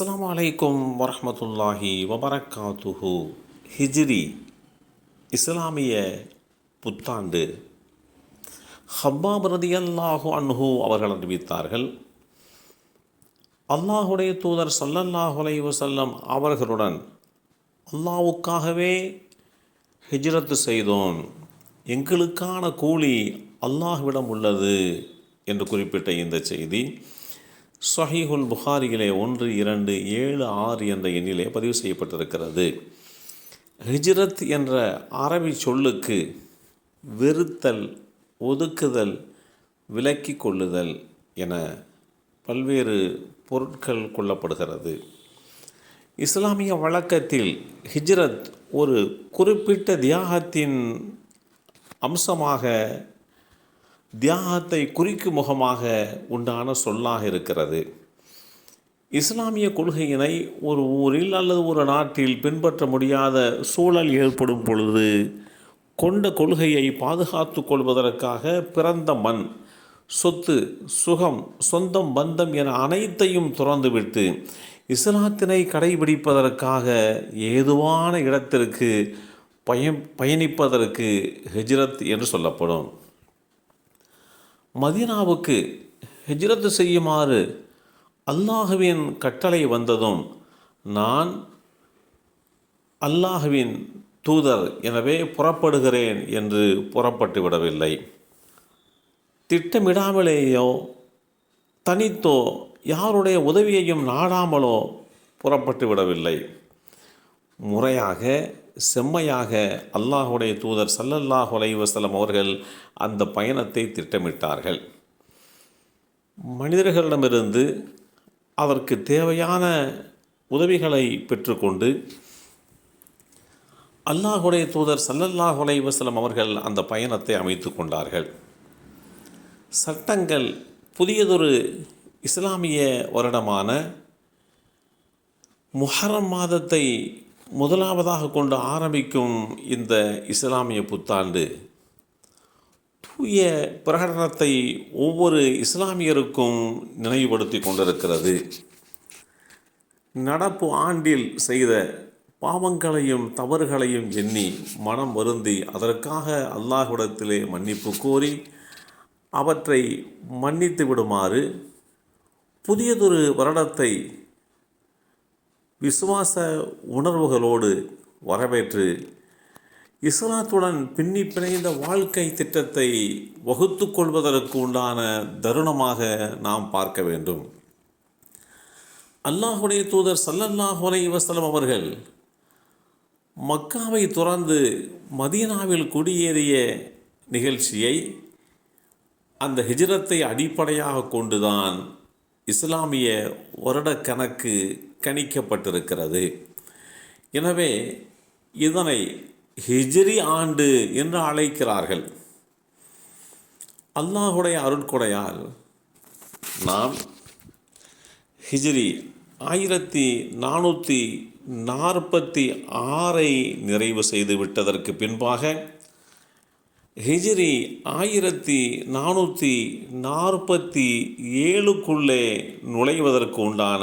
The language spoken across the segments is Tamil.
அஸ்லாம் வலைக்கும் வரமத்துல்லாஹி வபரக்காத்துஹு ஹிஜ்ரி இஸ்லாமிய புத்தாண்டு. ஹப்பாப் ரதியல்லாஹு அன்ஹு அவர்கள் அறிவித்தார்கள். அல்லாஹுடைய தூதர் ஸல்லல்லாஹு அலைஹி அவர்களுடன் அல்லாவுக்காகவே ஹிஜ்ரத்து செய்தோம். எங்களுக்கான கூலி அல்லாஹ்விடம் உள்ளது என்று குறிப்பிட்ட இந்த செய்தி. சஹீஹுல் புகாரியிலே ஒன்று இரண்டு ஏழு ஆறு என்ற எண்ணிலே பதிவு செய்யப்பட்டிருக்கிறது. ஹிஜ்ரத் என்ற அரபி சொல்லுக்கு வெறுத்தல் ஒதுக்குதல் விலக்கி கொள்ளுதல் என பல்வேறு பொருட்கள் கொள்ளப்படுகிறது. இஸ்லாமிய வழக்கத்தில் ஹிஜ்ரத் ஒரு குறிப்பிட்ட தியாகத்தின் அம்சமாக தியாகத்தை குறிக்கும் முகமாக உண்டான சொல்லாக இருக்கிறது. இஸ்லாமிய கொள்கையினை ஒரு ஊரில் அல்லது ஒரு நாட்டில் பின்பற்ற முடியாத சூழல் ஏற்படும் பொழுது கொண்ட கொள்கையை பாதுகாத்து கொள்வதற்காக பிறந்த மண் சொத்து சுகம் சொந்தம் பந்தம் என அனைத்தையும் துறந்துவிட்டு இஸ்லாத்தினை கடைபிடிப்பதற்காக ஏதுவான இடத்திற்கு பயன் பயணிப்பதற்கு ஹிஜ்ரத் என்று சொல்லப்படும். மதீனாவுக்கு ஹிஜ்ரத் செய்யுமாறு அல்லாஹுவின் கட்டளை வந்ததும் நான் அல்லாஹுவின் தூதர் எனவே புறப்படுகிறேன் என்று புறப்பட்டு விடவில்லை. திட்டமிடாமலேயோ தனித்தோ யாருடைய உதவியையும் நாடாமலோ புறப்பட்டு விடவில்லை. முறையாக செம்மையாக அல்லாஹுடைய தூதர் சல்லல்லாஹ் அலைஹி அவர்கள் அந்த பயணத்தை திட்டமிட்டார்கள். மனிதர்களிடமிருந்து அதற்கு தேவையான உதவிகளை பெற்றுக்கொண்டு அல்லாஹுடைய தூதர் சல்லல்லாஹ் அலைஹி அவர்கள் அந்த பயணத்தை அமைத்து கொண்டார்கள். சட்டங்கள் புதியதொரு இஸ்லாமிய வருடமான முஹரம் மாதத்தை முதலாவதாக கொண்டு ஆரம்பிக்கும் இந்த இஸ்லாமிய புத்தாண்டு தூய பிரகடனத்தை ஒவ்வொரு இஸ்லாமியருக்கும் நினைவுபடுத்தி கொண்டிருக்கிறது. நடப்பு ஆண்டில் செய்த பாவங்களையும் தவறுகளையும் எண்ணி மனம் வருந்தி அதற்காக அல்லாஹ்விடத்திலே மன்னிப்பு கோரி அவற்றை மன்னித்து விடுமாறு புதியதொரு வருடத்தை விசுவாச உணர்வுகளோடு வரவேற்று இஸ்லாத்துடன் பின்னி பிணைந்த வாழ்க்கை திட்டத்தை வகுத்து கொள்வதற்கு உண்டான தருணமாக நாம் பார்க்க வேண்டும். அல்லாஹுடைய தூதர் சல்லல்லாஹு வசலம் அவர்கள் மக்காவை துறந்து மதீனாவில் குடியேறிய நிகழ்ச்சியை அந்த ஹிஜ்ரத்தை அடிப்படையாக கொண்டுதான் இஸ்லாமிய வருடக்கணக்கு கணிக்கப்பட்டிருக்கிறது. எனவே இதனை ஹிஜ்ரி ஆண்டு என்று அழைக்கிறார்கள். அல்லாஹுடைய அருட்கொடையால் நாம் ஹிஜ்ரி ஆயிரத்தி நானூற்றி நாற்பத்தி ஆறை நிறைவு செய்து விட்டதற்கு பின்பாக ஹிஜ்ரி ஆயிரத்தி நானூற்றி நாற்பத்தி ஏழுக்குள்ளே நுழைவதற்கு உண்டான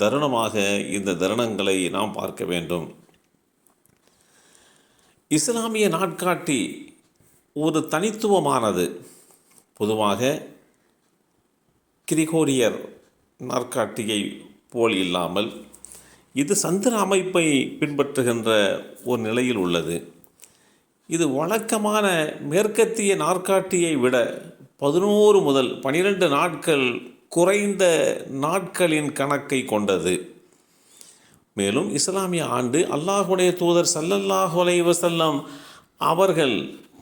தருணமாக இந்த தருணங்களை நாம் பார்க்க வேண்டும். இஸ்லாமிய நாட்காட்டி ஒரு தனித்துவமானது. பொதுவாக கிரிகோரியர் நாட்காட்டியை போல் இல்லாமல் இது சந்திர அமைப்பை பின்பற்றுகின்ற ஒரு நிலையில் உள்ளது. இது வழக்கமான மேற்கத்திய நாற்காட்டியை விட பதினோரு முதல் பனிரெண்டு நாட்கள் குறைந்த நாட்களின் கணக்கை கொண்டது. மேலும் இஸ்லாமிய ஆண்டு அல்லாஹுடைய தூதர் சல்லல்லாஹு அலைவசல்லம் அவர்கள்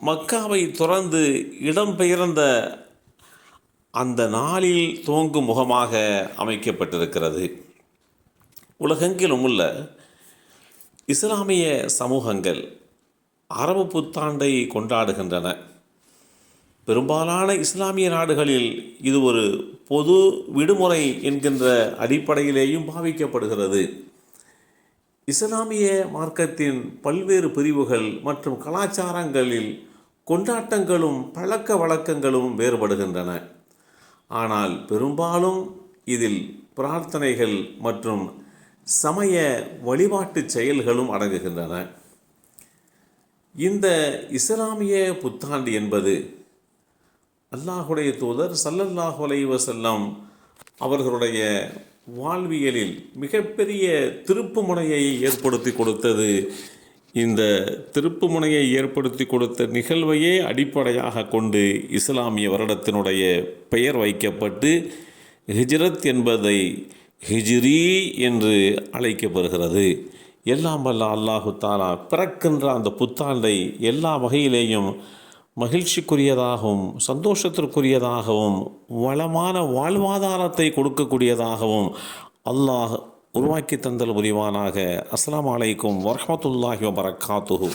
மக்காவை துறந்து இடம்பெயர்ந்த அந்த நாளில் துவங்கும் முகமாக அமைக்கப்பட்டிருக்கிறது. உலகெங்கிலும் உள்ள இஸ்லாமிய சமூகங்கள் அரபு புத்தாண்டை கொண்டாடுகின்றன. பெரும்பாலான இஸ்லாமிய நாடுகளில் இது ஒரு பொது விடுமுறை என்கின்ற அடிப்படையிலேயும் பாவிக்கப்படுகிறது. இஸ்லாமிய மார்க்கத்தின் பல்வேறு பிரிவுகள் மற்றும் கலாச்சாரங்களில் கொண்டாட்டங்களும் பழக்க வழக்கங்களும் வேறுபடுகின்றன. ஆனால் பெரும்பாலும் இதில் பிரார்த்தனைகள் மற்றும் சமய வழிபாட்டுச் செயல்களும் அடங்குகின்றன. இந்த இஸ்லாமிய புத்தாண்டு என்பது அல்லாஹுடைய தூதர் சல்லல்லாஹு அலைவசல்லம் அவர்களுடைய வாழ்வியலில் மிகப்பெரிய திருப்புமுனையை ஏற்படுத்தி கொடுத்தது. இந்த திருப்புமுனையை ஏற்படுத்தி கொடுத்த நிகழ்வையே அடிப்படையாக கொண்டு இஸ்லாமிய வருடத்தினுடைய பெயர் வைக்கப்பட்டு ஹிஜ்ரத் என்பதை ஹிஜ்ரி என்று அழைக்கப்படுகிறது. எல்லாம் வல்ல அல்லாஹு தாலா பிறக்கின்ற அந்த புத்தாண்டை எல்லா வகையிலேயும் மகிழ்ச்சிக்குரியதாகவும் சந்தோஷத்திற்குரியதாகவும் வளமான வாழ்வாதாரத்தை கொடுக்கக்கூடியதாகவும் அல்லாஹ் உருவாக்கி தந்தல் புரிவானாக. அஸ்லாம் அலைக்கும் வரமத்துல்லாஹி வபரகாத்துஹு